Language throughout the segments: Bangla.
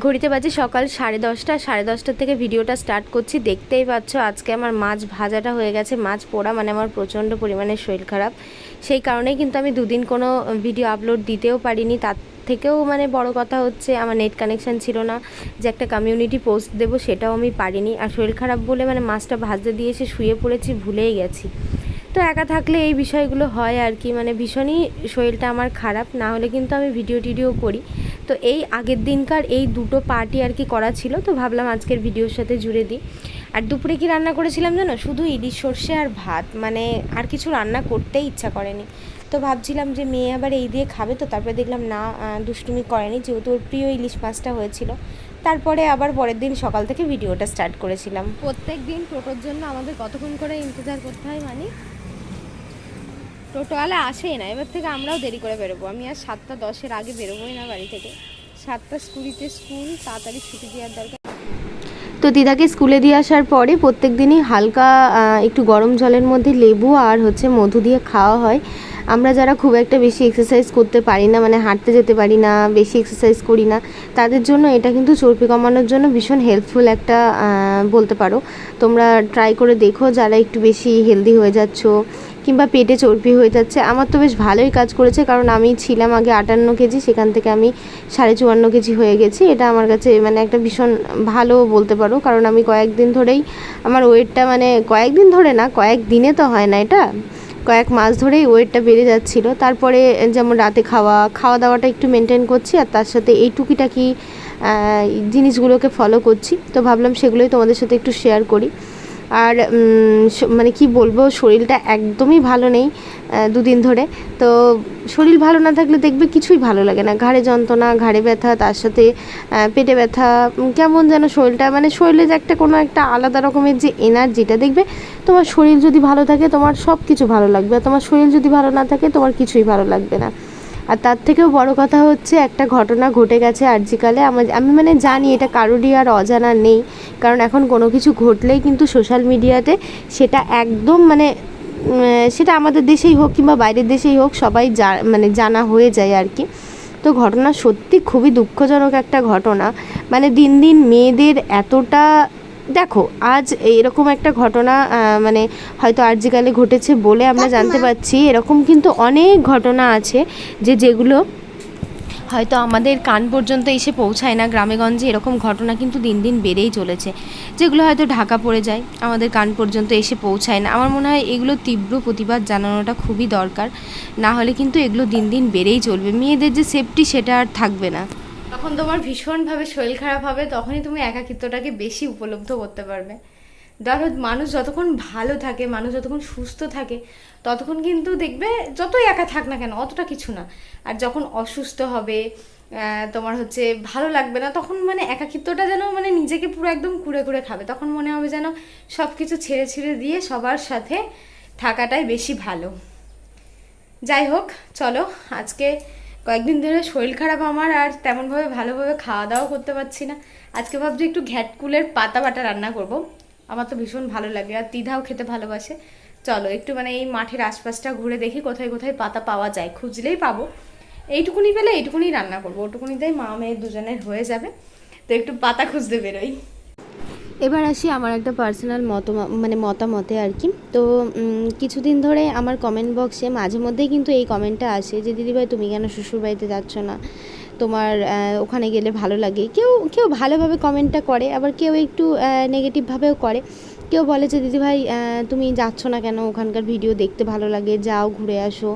ঘড়িতে বাজে সকাল সাড়ে দশটা, সাড়ে দশটার থেকে ভিডিওটা স্টার্ট করছি। দেখতেই পাচ্ছ আজকে আমার মাছ ভাজাটা হয়ে গেছে। মাছ পোড়া মানে আমার প্রচণ্ড পরিমাণে শরীর খারাপ। সেই কারণেই কিন্তু আমি দুদিন কোনো ভিডিও আপলোড দিতেও পারিনি। তার থেকেও মানে বড় কথা হচ্ছে আমার নেট কানেকশান ছিল না। যে একটা কমিউনিটি পোস্ট দেবো সেটাও আমি পারিনি। আর শরীর খারাপ বলে মানে মাছটা ভাজতে দিয়ে এসে শুয়ে পড়েছি, ভুলেই গেছি। তো একা থাকলে এই বিষয়গুলো হয় আর কি। মানে ভীষণই শরীরটা আমার খারাপ। না হলে কিন্তু আমি ভিডিও টিডিও করি। তো এই আগের দিনকার এই দুটো পার্টি আর কি করা ছিল, তো ভাবলাম আজকের ভিডিওর সাথে জুড়ে দিই। আর দুপুরে কি রান্না করেছিলাম জানো? শুধু ইলিশ সর্ষে আর ভাত মানে আর কিছু রান্না করতেই ইচ্ছা করেনি। তো ভাবছিলাম যে মেয়ে আবার এই দিয়ে খাবে, তো তারপরে দেখলাম না দুষ্টুমি করেনি, যেহেতু ওর প্রিয় ইলিশ মাছটা হয়েছিল। তারপরে আবার পরের দিন সকাল থেকে ভিডিওটা স্টার্ট করেছিলাম। প্রত্যেক দিন টোটোর জন্য আমাদের কতক্ষণ করে ইন্তজার করতে হয় মানে টোটোওয়ালা আসেই না। এবার থেকে আমরাও দেরি করে বেরোবো। আমি আর সাতটা দশের আগে বেরোবোই না বাড়ি থেকে। সাতটা স্কুলিতে স্কুল, তাড়াতাড়ি ছুটি দেওয়ার দরকার। তো দিদাকে স্কুলে দিয়ে আসার পরে প্রত্যেক দিনই হালকা একটু গরম জলের মধ্যে লেবু আর হচ্ছে মধু দিয়ে খাওয়া হয়। আমরা যারা খুব একটা বেশি এক্সারসাইজ করতে পারি না মানে হাঁটতে যেতে পারি না, বেশি এক্সারসাইজ করি না, তাদের জন্য এটা কিন্তু চর্বি কমানোর জন্য ভীষণ হেল্পফুল একটা বলতে পারো। তোমরা ট্রাই করে দেখো যারা একটু বেশি হেলদি হয়ে যাচ্ছ কিংবা পেটে চর্বি হয়ে যাচ্ছে। আমার তো বেশ ভালোই কাজ করেছে, কারণ আমি ছিলাম আগে আটান্ন কেজি, সেখান থেকে আমি সাড়ে চুয়ান্ন কেজি হয়ে গেছি। এটা আমার কাছে মানে একটা ভীষণ ভালো বলতে পারো, কারণ আমি কয়েকদিন ধরেই, আমার ওয়েটটা মানে কয়েকদিন ধরে না, কয়েক দিনে তো হয় না এটা। কয়েক মাস ধরেই ওয়েটটা বেড়ে যাচ্ছিল। তারপরে যেমন রাতে খাওয়া খাওয়া দাওয়াটা একটু মেনটেন করছি আর তার সাথে এই টুকিটাকি জিনিসগুলোকে ফলো করছি। তো ভাবলাম সেগুলোই তোমাদের সাথে একটু শেয়ার করি। আর মানে কি বলব, শরীরটা একদমই ভালো নেই দুদিন ধরে। তো শরীর ভালো না থাকলে দেখবে কিছুই ভালো লাগে না। ঘাড়ে যন্ত্রণা, ঘাড়ে ব্যথা, তার সাথে পেটে ব্যথা কেমন যেন শরীরটা মানে শরীরে যে একটা কোনো একটা আলাদা রকমের যে এনার্জিটা দেখবে, তোমার শরীর যদি ভালো থাকে, তোমার সব কিছু ভালো লাগবে। আর তোমার শরীর যদি ভালো না থাকে, তোমার কিছুই ভালো লাগবে না। আর তার থেকেও বড় কথা হচ্ছে একটা ঘটনা ঘটে গেছে আর্জিকালে। আমার আমি মানে জানি এটা কারোরই আর অজানা নেই, কারণ এখন কোনো কিছু ঘটলেই কিন্তু সোশ্যাল মিডিয়াতে সেটা একদম মানে সেটা আমাদের দেশেই হোক কিংবা বাইরের দেশেই হোক সবাই জা মানে জানা হয়ে যায় আর কি। তো ঘটনা সত্যি খুবই দুঃখজনক একটা ঘটনা। মানে দিন দিন মেয়েদের এতটা দেখো আজ এরকম একটা ঘটনা মানে হয়তো আর্জিকালে ঘটেছে বলে আমরা জানতে পারছি। এরকম কিন্তু অনেক ঘটনা আছে যে যেগুলো হয়তো আমাদের কান পর্যন্ত এসে পৌঁছায় না গ্রামেগঞ্জে। এরকম ঘটনা কিন্তু দিন দিন বেড়েই চলেছে। যেগুলো হয়তো ঢাকা পড়ে যায় আমাদের কান পর্যন্ত এসে পৌঁছায় না। আমার মনে হয় এগুলো তীব্র প্রতিবাদ জানানোটা খুবই দরকার। না হলে কিন্তু এগুলো দিন দিন বেড়েই চলবে। মেয়েদের যে সেফটি সেটা আর থাকবে না। তখন তোমার ভীষণভাবে শরীর খারাপ হবে, তখনই তুমি একাকিত্বটাকে বেশি উপলব্ধ করতে পারবে। ধরো মানুষ যতক্ষণ ভালো থাকে, মানুষ যতক্ষণ সুস্থ থাকে, ততক্ষণ কিন্তু দেখবে যতই একা থাক না কেন, অতটা কিছু না। আর যখন অসুস্থ হবে তোমার হচ্ছে ভালো লাগবে না, তখন মানে একাকিত্বটা যেন মানে নিজেকে পুরো একদম কুড়ে কুড়ে খাবে। তখন মনে হবে যেন সব কিছু ছেড়ে ছেড়ে দিয়ে সবার সাথে থাকাটাই বেশি ভালো। যাই হোক, চলো আজকে কয়েকদিন ধরে শরীর খারাপ আমার আর তেমনভাবে ভালোভাবে খাওয়া দাওয়া করতে পারছি না। আজকে ভাবছি একটু ঘ্যাটকুলের পাতা বাটা রান্না করব। আমার তো ভীষণ ভালো লাগে আর তিধাও খেতে ভালোবাসে। চলো, একটু মানে এই মাঠের আশপাশটা ঘুরে দেখি কোথায় কোথায় পাতা পাওয়া যায়। খুঁজলেই পাবো। এইটুকুনি পেলে এইটুকুনি রান্না করব। ওটুকুনিতেই মা মেয়ে দুজনের হয়ে যাবে। তো একটু পাতা খুঁজতে বেরোই। এবার আসি আমার একটা পার্সোনাল মত মানে মতামতে আর কি। তো কিছুদিন ধরে আমার কমেন্ট বক্সে মাঝে মধ্যেই কিন্তু এই কমেন্টটা আসে যে দিদিভাই তুমি কেন শ্বশুরবাড়িতে যাচ্ছ না? তোমার ওখানে গেলে ভালো লাগে। কেউ কেউ ভালোভাবে কমেন্টটা করে, আবার কেউ একটু নেগেটিভভাবেও করে। কেউ বলে যে দিদিভাই তুমি যাচ্ছ না কেন? ওখানকার ভিডিও দেখতে ভালো লাগে, যাও ঘুরে আসো।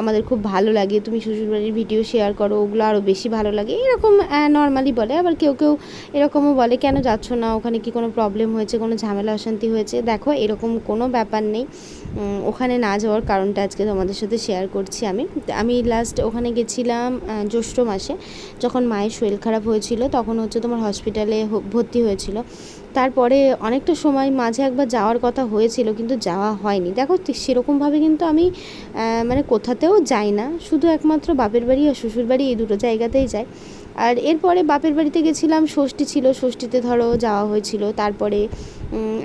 আমাদের খুব ভালো লাগে। তুমি শ্বশুরবাড়ির ভিডিও শেয়ার করো, ওগুলো আরও বেশি ভালো লাগে। এরকম নর্মালি বলে। আবার কেউ কেউ এরকমও বলে, কেন যাচ্ছ না? ওখানে কি কোনো প্রবলেম হয়েছে? কোনো ঝামেলা, অশান্তি হয়েছে? দেখো, এরকম কোনো ব্যাপার নেই। ওখানে না যাওয়ার কারণটা আজকে তোমাদের সাথে শেয়ার করছি আমি। আমি লাস্ট ওখানে গেছিলাম জ্যৈষ্ঠ মাসে, যখন মায়ের শরীর খারাপ হয়েছিল, তখন হচ্ছে তোমার হসপিটালে ভর্তি হয়েছিল। তারপরে অনেকটা সময় মাঝে একবার যাওয়ার কথা হয়েছিল, কিন্তু যাওয়া হয়নি। দেখো সেরকমভাবে কিন্তু আমি মানে কোথাতেও যাই না। শুধু একমাত্র বাপের বাড়ি আর শ্বশুর বাড়ি এই দুটো জায়গাতেই যাই। আর এরপরে বাপের বাড়িতে গেছিলাম, ষষ্ঠী ছিল। ষষ্ঠীতে ধরো যাওয়া হয়েছিল। তারপরে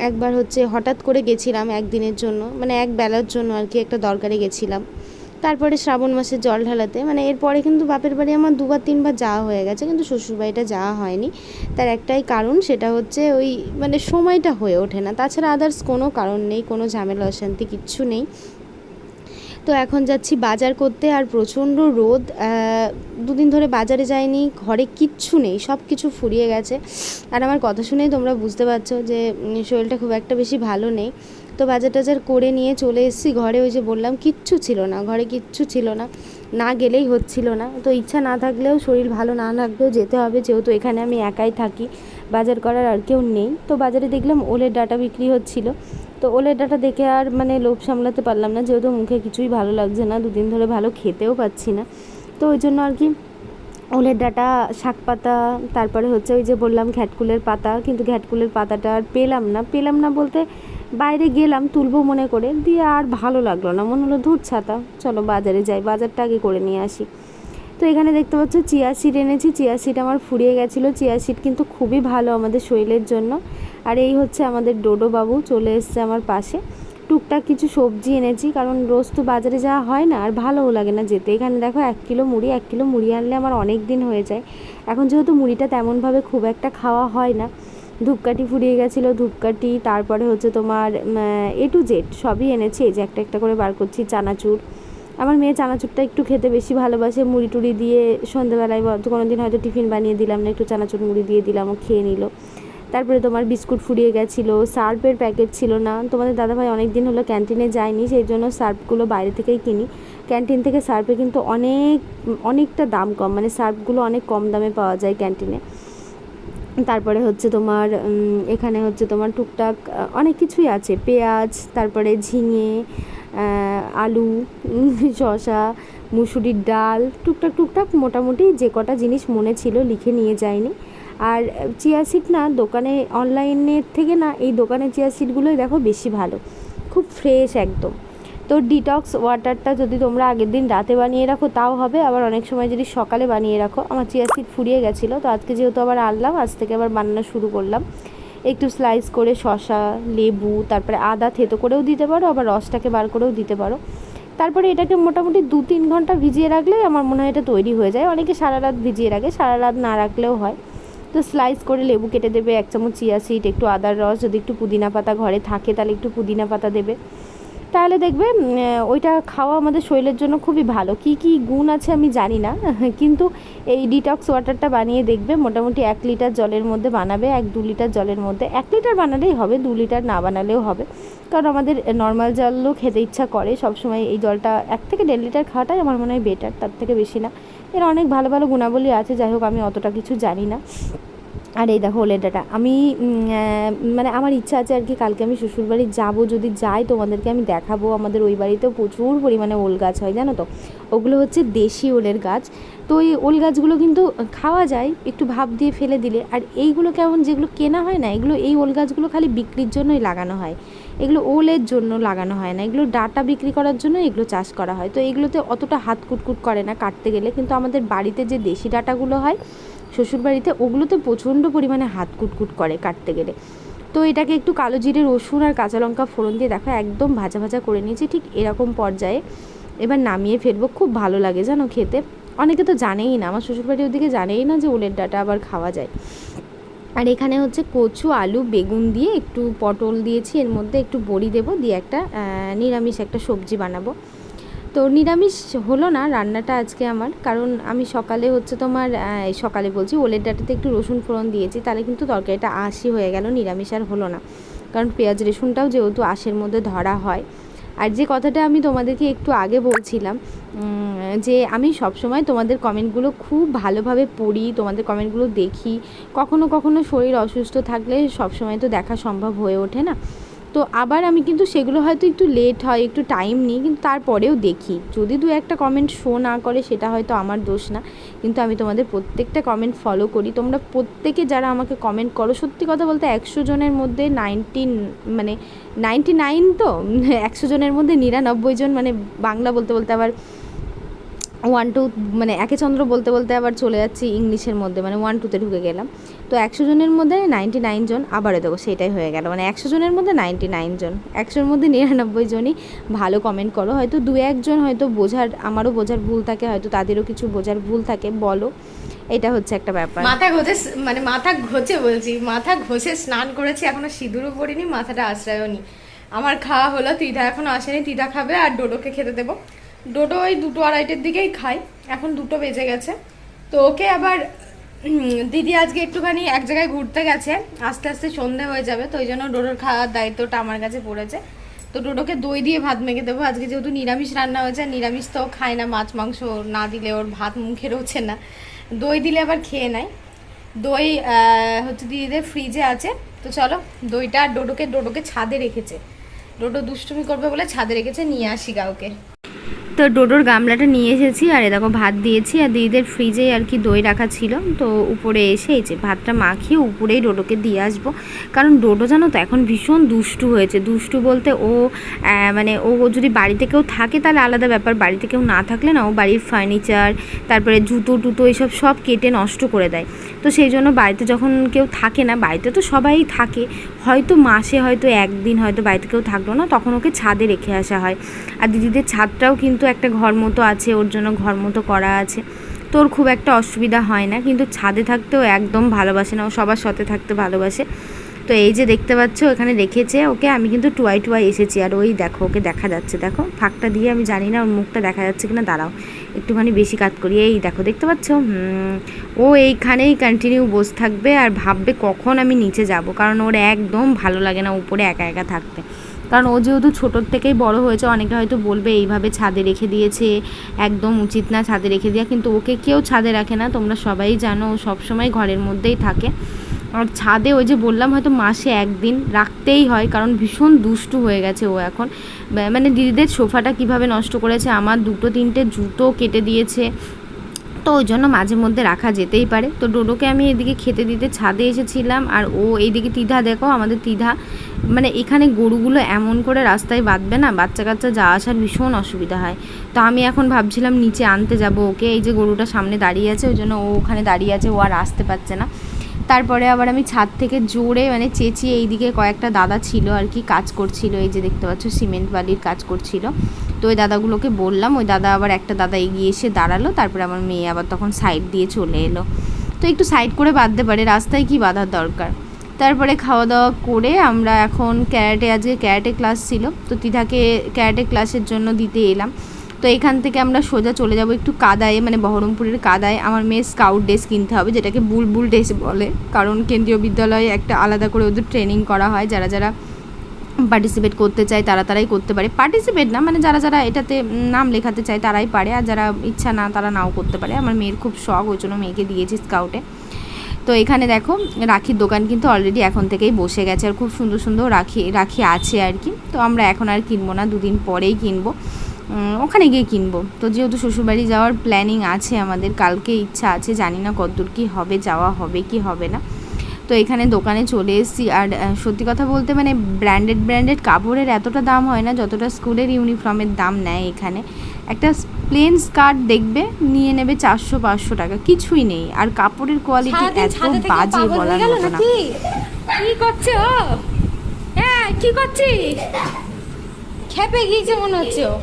একবার হচ্ছে হঠাৎ করে গেছিলাম একদিনের জন্য মানে এক বেলার জন্য আর কি একটা দরকারে গেছিলাম। তারপরে শ্রাবণ মাসে জল ঢালাতে মানে এরপরে কিন্তু বাপের বাড়ি আমার দুবার তিনবার যাওয়া হয়ে গেছে, কিন্তু শ্বশুরবাড়িটা যাওয়া হয়নি। তার একটাই কারণ, সেটা হচ্ছে ওই মানে সময়টা হয়ে ওঠে না। তাছাড়া আদার্স কোনো কারণ নেই, কোনো ঝামেলা, অশান্তি কিচ্ছু নেই। তো এখন যাচ্ছি বাজার করতে আর প্রচণ্ড রোদ দুদিন ধরে বাজারে যাইনি, ঘরে কিচ্ছু নেই, সব কিছু ফুরিয়ে গেছে। আর আমার কথা শুনেই তোমরা বুঝতে পারছ যে শরীরটা খুব একটা বেশি ভালো নেই। তো বাজার টাজার করে নিয়ে চলে এসেছি, ঘরে ওই যে বললাম, কিচ্ছু ছিল না, ঘরে কিচ্ছু ছিল না না গেলেই হচ্ছিল না। তো ইচ্ছা না থাকলেও, শরীর ভালো না থাকলেও যেতে হবে, যেহেতু এখানে আমি একাই থাকি, বাজার করার আর কেউ নেই। তো বাজারে দেখলাম ওলের ডাটা বিক্রি হচ্ছিল। তো ওলের ডাটা দেখে আর মানে লোভ সামলাতে পারলাম না, যেহেতু মুখে কিছুই ভালো লাগছে না, দুদিন ধরে ভালো খেতেও পাচ্ছি না। তো ওই জন্য আর কি ওলের ডাঁটা শাক পাতা, তারপরে হচ্ছে ওই যে বললাম ঘ্যাটকুলের পাতা, কিন্তু ঘ্যাটকুলের পাতাটা আর পেলাম না। পেলাম না বলতে বাইরে গেলাম তুলবো মনে করে, দিয়ে আর ভালো লাগল না। মনে হলো ধূর ছাতা, চলো বাজারে যাই, বাজারটা আগে করে নিয়ে আসি। তো এখানে দেখতে পাচ্ছ চিয়া সিড এনেছি। চিয়া সিড আমার ফুরিয়ে গেছিল। চিয়া সিড কিন্তু খুবই ভালো আমাদের শরীরের জন্য। আর এই হচ্ছে আমাদের ডোডো বাবু চলে এসছে আমার পাশে। টুকটাক কিছু সবজি এনেছি, কারণ রোজ তো বাজারে যাওয়া হয় না, আর ভালোও লাগে না যেতে। এখানে দেখো এক কিলো মুড়ি, এক কিলো মুড়ি আনলে আমার অনেক দিন হয়ে যায়। এখন যেহেতু মুড়িটা তেমনভাবে খুব একটা খাওয়া হয় না। ধূপকাঠি ফুরিয়ে গেছিল, ধূপকাঠি, তারপরে হচ্ছে তোমার এ টু জেড সবই এনেছি। এই যে একটা একটা করে বার করছি, চানাচুর আমার মেয়ে চানাচুরটা একটু খেতে বেশি ভালোবাসে, মুড়ি টুড়ি দিয়ে সন্ধ্যেবেলায় কোনো দিন হয়তো টিফিন বানিয়ে দিলাম না, একটু চানাচুর মুড়ি দিয়ে দিলাম, ও খেয়ে নিল। তারপরে তোমার বিস্কুট ফুরিয়ে গেছিল, সার্ফের প্যাকেট ছিল না। তোমাদের দাদাভাই অনেক দিন হলো ক্যান্টিনে যায়নি সেই জন্য সার্ফগুলো বাইরে থেকেই কিনি। ক্যান্টিন থেকে সার্ফে কিন্তু অনেক, অনেকটা দাম কম মানে সার্ফগুলো অনেক কম দামে পাওয়া যায় ক্যান্টিনে। তারপরে হচ্ছে তোমার এখানে হচ্ছে তোমার টুকটাক অনেক কিছুই আছে। পেঁয়াজ, তারপরে ঝিঙে আলু শসা, মুসুরির ডাল, টুকটাক টুকটাক মোটামুটি যে কটা জিনিস মনে ছিল লিখে নিয়ে যায়নি। আর চিয়া সিড না দোকানে অনলাইনের থেকে না এই দোকানের চিয়া সিডগুলোই দেখো বেশি ভালো। খুব ফ্রেশ একদম। তো ডিটক্স ওয়াটারটা যদি তোমরা আগের দিন রাতে বানিয়ে রাখো, তাও হবে। আবার অনেক সময় যদি সকালে বানিয়ে রাখো, আমার চিয়া সিড ফুরিয়ে গেছিল। তো আজকে যেহেতু আবার আনলাম, আজ থেকে আবার বানানো শুরু করলাম। একটু স্লাইস করে শশা লেবু, তারপরে আদা থেতো করেও দিতে পারো, আবার রসটাকে বার করেও দিতে পারো। তারপরে এটাকে মোটামুটি দু তিন ঘণ্টা ভিজিয়ে রাখলে আমার মনে হয় এটা তৈরি হয়ে যায়। অনেকে সারা রাত ভিজিয়ে রাখে, সারা রাত না রাখলেও হয়। তো স্লাইস করে লেবু কেটে দেবে, এক চামচ চিয়া সিড একটু আদার রস, যদি একটু পুদিনা পাতা ঘরে থাকে তাহলে একটু পুদিনা পাতা দেবে। তাহলে দেখবে ওইটা খাওয়া আমাদের শরীরের জন্য খুবই ভালো। কি কি গুণ আছে আমি জানি না, কিন্তু এই ডিটক্স ওয়াটারটা বানিয়ে দেখবে, মোটামুটি এক লিটার জলের মধ্যে বানাবে, এক দু লিটার জলের মধ্যে। এক লিটার বানালেই হবে, দু লিটার না বানালেও হবে। কারণ আমাদের নর্মাল জলও খেতে ইচ্ছা করে, সবসময় এই জলটা এক থেকে দেড় লিটার খাওয়াটাই আমার মনে হয় বেটার তার থেকে বেশি না। এর অনেক ভালো ভালো গুণাবলী আছে, যাই হোক আমি অতটা কিছু জানি না। আর এই দেখো ওলের ডাটা আমি মানে আমার ইচ্ছা আছে আর কি কালকে আমি শ্বশুরবাড়ি যাব, যদি যাই তোমাদেরকে আমি দেখাবো। আমাদের ওই বাড়িতেও প্রচুর পরিমাণে ওল গাছ হয়, জানো তো? ওগুলো হচ্ছে দেশি ওলের গাছ। তো এই ওল গাছগুলো কিন্তু খাওয়া যায়, একটু ভাব দিয়ে ফেলে দিলে। আর এইগুলো কেমন, যেগুলো কেনা হয় না, এগুলো এই ওল গাছগুলো খালি বিক্রির জন্যই লাগানো হয়। এগুলো ওলের জন্য লাগানো হয় না। এগুলো ডাটা বিক্রি করার জন্য এগুলো চাষ করা হয়। তো এগুলোতে অতটা হাত কুটকুট করে না কাটতে গেলে। কিন্তু আমাদের বাড়িতে যে দেশি ডাটাগুলো হয় শ্বশুরবাড়িতে ওগুলোতে প্রচণ্ড পরিমাণে হাত কুটকুট করে কাটতে গেলে। তো এটাকে একটু কালো জিরে রসুন আর কাঁচা লঙ্কা ফোড়ন দিয়ে দেখো একদম ভাজা ভাজা করে নিয়েছি, ঠিক এরকম পর্যায়ে। এবার নামিয়ে ফেলব, খুব ভালো লাগে জানো খেতে। অনেকে তো জানেই না, আমার শ্বশুরবাড়ির ওদিকে জানেই না যে ওলের ডাটা আবার খাওয়া যায়। আর এখানে হচ্ছে কচু, আলু, বেগুন দিয়ে একটু পটল দিয়েছি, এর মধ্যে একটু বড়ি দেবো, দিয়ে একটা নিরামিষ একটা সবজি বানাবো। তো নিরামিষ হলো না রান্নাটা আজকে আমার। কারণ আমি সকালে হচ্ছে তোমার সকালে বলছি ওলের ডাটাতে একটু রসুন ফোড়ন দিয়েছি, তাহলে কিন্তু তরকারিটা আশি হয়ে গেল, নিরামিষ আর হলো না। কারণ পেঁয়াজ রসুনটাও যেহেতু আশের মধ্যে ধরা হয়। আর যে কথাটা আমি তোমাদেরকে একটু আগে বলছিলাম যে আমি সবসময় তোমাদের কমেন্টগুলো খুব ভালোভাবে পড়ি, তোমাদের কমেন্টগুলো দেখি। কখনো কখনো শরীর অসুস্থ থাকলে সবসময় তো দেখা সম্ভব হয়ে ওঠে না। তো আবার আমি কিন্তু সেগুলো হয়তো একটু লেট হয়, একটু টাইম নিই, কিন্তু তারপরেও দেখি। যদি দু একটা কমেন্ট শো না করে, সেটা হয়তো আমার দোষ না। কিন্তু আমি তোমাদের প্রত্যেকটা কমেন্ট ফলো করি। তোমরা প্রত্যেকে যারা আমাকে কমেন্ট করো, সত্যি কথা বলতে একশো জনের মধ্যে নাইনটি মানে নাইনটি নাইন তো? একশো জনের মধ্যে নিরানব্বই জন মানে বাংলা বলতে বলতে আবার ওয়ান টু মানে একে চন্দ্র বলতে বলতে আবার চলে যাচ্ছি ইংলিশের মধ্যে। মানে ওয়ান টুতে ঢুকে গেলাম। তো একশো জনের মধ্যে নাইনটি নাইন জন আবারও দেখো সেটাই হয়ে গেল। মানে একশো জনের মধ্যে নাইনটি নাইন জন, একশোর মধ্যে নিরানব্বই জনই ভালো কমেন্ট করো। হয়তো দু একজন হয়তো বোঝার, আমারও বোঝার ভুল থাকে, হয়তো তাদেরও কিছু বোঝার ভুল থাকে, বলো। এটা হচ্ছে একটা ব্যাপার। মাথা ঘষে মানে মাথা ঘষে বলছি, মাথা ঘষে স্নান করেছি, এখনও সিঁদুরও পরিনি মাথাটা আশ্রয়ও নি। আমার খাওয়া হলো তিদা এখনও আসেনি তিদা খাবে আর ডোডোকে খেতে দেবো। ডোডো ওই দুটো আড়াইটের দিকেই খাই এখন দুটো বেজে গেছে। তো ওকে আবার দিদি আজকে একটুখানি এক জায়গায় ঘুরতে গেছে। আস্তে আস্তে সন্ধে হয়ে যাবে, তো ওই জন্য ডোডোর খাওয়ার দায়িত্বটা আমার কাছে পড়েছে। তো ডোডোকে দই দিয়ে ভাত মেখে দেবো। আজকে যেহেতু নিরামিষ রান্না হয়েছে নিরামিষ তো খায় না, মাছ, মাংস না দিলে ওর ভাত মুখে রোছে না। দই দিলে আবার খেয়ে নেয়। দই হচ্ছে দিদিদের ফ্রিজে আছে। তো চলো, দইটা আর ডোডোকে ডোডোকে ছাদে রেখেছে। ডোডো দুষ্টুমি করবে বলে ছাদে রেখেছে, নিয়ে আসি কাউকে। তো ডোডোর গামলাটা নিয়ে এসেছি, আর এ দেখো ভাত দিয়েছি, আর দিদিদের ফ্রিজে আর কি দই রাখা ছিল। তো উপরে এসে এই যে ভাতটা মাখিয়ে উপরেই ডোডোকে দিয়ে আসব। কারণ ডোডো জানো তো এখন ভীষণ দুষ্টু হয়েছে। দুষ্টু বলতে ও মানে ও যদি বাড়িতে কেউ থাকে তাহলে আলাদা ব্যাপার। বাড়িতে কেউ না থাকলে না ও বাড়ির ফার্নিচার তারপরে জুতো টুতো এসব সব কেটে নষ্ট করে দেয়। তো সেই জন্য বাড়িতে যখন কেউ থাকে না, বাড়িতে তো সবাই থাকে। হয়তো মাসে হয়তো একদিন হয়তো বাড়িতে কেউ থাকল না, তখন ওকে ছাদে রেখে আসা হয়। আর দিদিদের ছাদটাও কিন্তু একটা ঘর মতো আছে, ওর জন্য ঘর মতো করা আছে, তোর খুব একটা অসুবিধা হয় না। কিন্তু ছাদে থাকতেও একদম ভালোবাসে না, ও সবার সাথে থাকতে ভালোবাসে। তো এই যে দেখতে পাচ্ছ এখানে রেখেছে ওকে। আমি কিন্তু টুয়াই টুয়াই এসেছি, আর ওই দেখো, ওকে দেখা যাচ্ছে। দেখো, ফাঁকটা দিয়ে আমি জানি না ওর মুখটা দেখা যাচ্ছে কিনা, দাঁড়াও। একটুখানি বেশি কাজ করি। এই দেখো, দেখতে পাচ্ছ? ও এইখানেই কন্টিনিউ বসে থাকবে আর ভাববে কখন আমি নিচে যাব, কারণ ওর একদম ভালো লাগে না উপরে একা একা থাকতে। কারণ ও যেহেতু ছোটোর থেকেই বড় হয়েছে অনেকে হয়তো বলবে, এইভাবে ছাদে রেখে দিয়েছে, একদম উচিত না ছাদে রেখে দেওয়া। কিন্তু ওকে কেউ ছাদে রাখে না, তোমরা সবাই জানো ও সবসময় ঘরের মধ্যেই থাকে। আর ছাদে ওই যে বললাম, হয়তো মাসে একদিন রাখতেই হয়, কারণ ভীষণ দুষ্টু হয়ে গেছে ও এখন। মানে দিদিদের সোফাটা কীভাবে নষ্ট করেছে, আমার দুটো তিনটে জুতো কেটে দিয়েছে তো ওই জন্য মাঝে মধ্যে রাখা যেতেই পারে। তো ডোডোকে আমি এদিকে খেতে দিতে ছাদে এসেছিলাম, আর ও এইদিকে তিধা, দেখো আমাদের তিধা মানে এখানে গরুগুলো এমন করে রাস্তায় বাঁধবে না বাচ্চা কাচ্চা যাওয়া আসার ভীষণ অসুবিধা হয়। তো আমি এখন ভাবছিলাম নিচে আনতে যাব ওকে, এই যে গরুটা সামনে দাঁড়িয়ে আছে, ওই জন্য ও ওখানে দাঁড়িয়ে আছে, ও আর আসতে পারছে না। তারপরে আবার আমি ছাদ থেকে জোরে মানে চেঁচিয়ে এইদিকে কয়েকটা দাদা ছিল আর কি, কাজ করছিল, এই যে দেখতে পাচ্ছ, সিমেন্ট বালির কাজ করছিল। তো ওই দাদাগুলোকে বললাম, ওই দাদা আবার একটা দাদা এগিয়ে এসে দাঁড়াল, তারপরে আমার মেয়ে আবার তখন সাইড দিয়ে চলে এলো। তো একটু সাইড করে বাঁধতে পারে, রাস্তায় কি বাঁধার দরকার? তারপরে খাওয়া দাওয়া করে আমরা এখন ক্যারাটে, আজকে ক্যারাটে ক্লাস ছিল, তো তিধাকে ক্যারাটে ক্লাসের জন্য দিতে এলাম। তো এখান থেকে আমরা সোজা চলে যাব একটু কাদায় মানে বহরমপুরের কাদায়। আমার মেয়ে স্কাউট ড্রেস কিনতে হবে, যেটাকে বুলবুল ড্রেস বলে। কারণ কেন্দ্রীয় বিদ্যালয়ে একটা আলাদা করে ওদের ট্রেনিং করা হয়, যারা যারা পার্টিসিপেট করতে চায়, তারা তারাই করতে পারে। পার্টিসিপেট না মানে যারা যারা এটাতে নাম লেখাতে চায়, তারাই পারে। আর যারা ইচ্ছা না, তারা নাও করতে পারে। আমার মেয়ের খুব শখ, ওই জন্য মেয়েকে দিয়েছি স্কাউটে তো এখানে দেখো, রাখির দোকান কিন্তু অলরেডি এখন থেকেই বসে গেছে। আর খুব সুন্দর সুন্দর রাখি রাখি আছে আর কি। তো আমরা এখন আর কিনবো না, দুদিন পরেই কিনবো। ওখানে গিয়ে কিনবো। তো যেহেতু শ্বশুরবাড়ি যাওয়ার প্ল্যানিং আছে আমাদের, কালকে ইচ্ছা আছে, জানি না কতদূর কি হবে, যাওয়া হবে কি হবে না। তো এখানে দোকানে চলে এসেছি। আর সত্যি কথা বলতে মানে ব্র্যান্ডেড ব্র্যান্ডেড কাপড়ের এতটা দাম হয় না যতটা স্কুলের ইউনিফর্মের দাম নেয় এখানে। একটা প্লেন স্কার্ট দেখবে নিয়ে নেবে চারশো পাঁচশো টাকা কিছুই নেই। আর কাপড়ের কোয়ালিটি এত বাজে বলার মতো না। কি করছে ও? হ্যাঁ কি করছিস? খেপে গিয়েছে মনে হচ্ছে ও।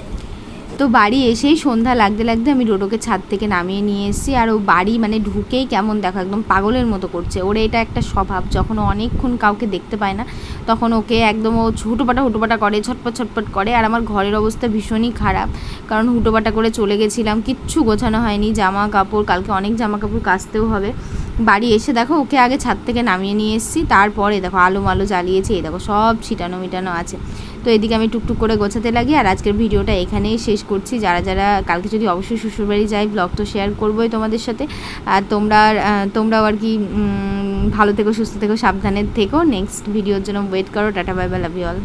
তো বাড়ি এসেই সন্ধ্যা লাগতে লাগতে আমি রোডোকে ছাদ থেকে নামিয়ে নিয়ে এসেছি আর ও বাড়ি মানে ঢুকেই কেমন দেখো, একদম পাগলের মতো করছে। ওর এটা একটা স্বভাব, যখন অনেকক্ষণ কাউকে দেখতে পায় না, তখন ওকে একদম ও হুটোপাটা হুটোপাটা করে ছটপট ছটপট করে। আর আমার ঘরের অবস্থা ভীষণই খারাপ, কারণ হুটোপাটা করে চলে গেছিলাম, কিচ্ছু গোছানো হয়নি জামা কাপড় কালকে অনেক জামা কাপড় কাচতেও হবে। বাড়ি এসে দেখো, ওকে আগে ছাদ থেকে নামিয়ে নিয়ে এসেছি, তারপরে দেখো আলো মালো জ্বালিয়েছে, এই দেখো সব ছিটানো মিটানো আছে। তো এদিকে আমি টুকটুক করে গোছাতে লাগি, আর আজকের ভিডিওটা এখানেই শেষ করছি। যারা যারা কালকে যদি অবশ্যই শ্বশুরবাড়ি যাই ব্লগ তো শেয়ার করবোই তোমাদের সাথে। আর তোমরা তোমরাও আর কি ভালো থেকো, সুস্থ থেকো, সাবধানে থেকো। নেক্সট ভিডিওর জন্য ওয়েট করো, tata bye bye love you all